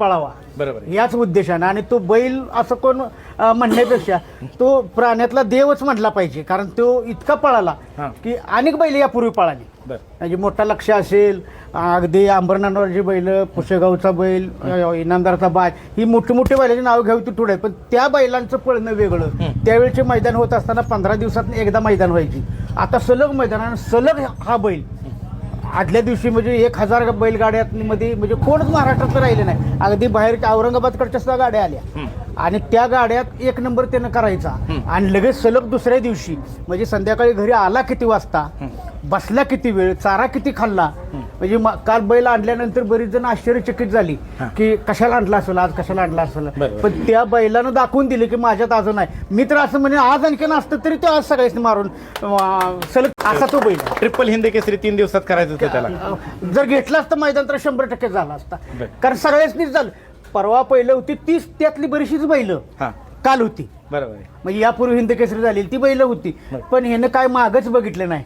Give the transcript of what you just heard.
पळावा. बरोबर. याच उद्देशानं. आणि तो बैल असं कोण अं, म्हणण्यापेक्षा तो प्राण्यातला देवच म्हटला पाहिजे. कारण तो इतका पळाला हा. की अनेक बैल यापूर्वी पळाली. बर. म्हणजे मोठा लक्ष असेल अगदी अंबरनाथची बैल पुशेगावचा बैल अं, इनामदारचा बाय ही मोठी मोठी बैलाची नाव घ्यावी ती थोडं आहे पण त्या बैलांचं पळणं वेगळं. त्यावेळेचे मैदान होत असताना पंधरा दिवसात एकदा मैदान व्हायची. आता सलग मैदान आणि सलग हा बैल. आदल्या दिवशी म्हणजे एक हजार बैलगाड्यांमध्ये म्हणजे कोणच महाराष्ट्रात राहिले नाही. अगदी बाहेर औरंगाबादकडच्या सुद्धा गाड्या आल्या. आणि त्या गाड्यात एक नंबर त्यानं करायचा. आणि लगेच सलग दुसऱ्या दिवशी म्हणजे संध्याकाळी घरी आला किती वाजता बसला किती वेळ चारा किती खाल्ला? म्हणजे काल बैल आणल्यानंतर बरीच जण आश्चर्यचकित झाली की कशाला आणला असेल आज कशाला आणला असेल. पण त्या बैलानं दाखवून दिले की माझ्यात अजून नाही मी तर असं म्हणजे आज आणखीन असतं तरी तो आज सगळ्यांनी मारून सलग असा तो बैल. ट्रिपल हिंदी केसरी तीन दिवसात करायचं होतं त्याला. जर घेतलं असतं मैदान तर शंभर टक्के झालं असता. कारण सगळ्याच झालं. परवा पहिलं होती तीस त्यातली बरीचशीच बैल काल होती. बरोबर म्हणजे यापूर्वी हिंद केसरी झाली ती बैल होती. पण ह्यानं काय मागच बघितलं नाही.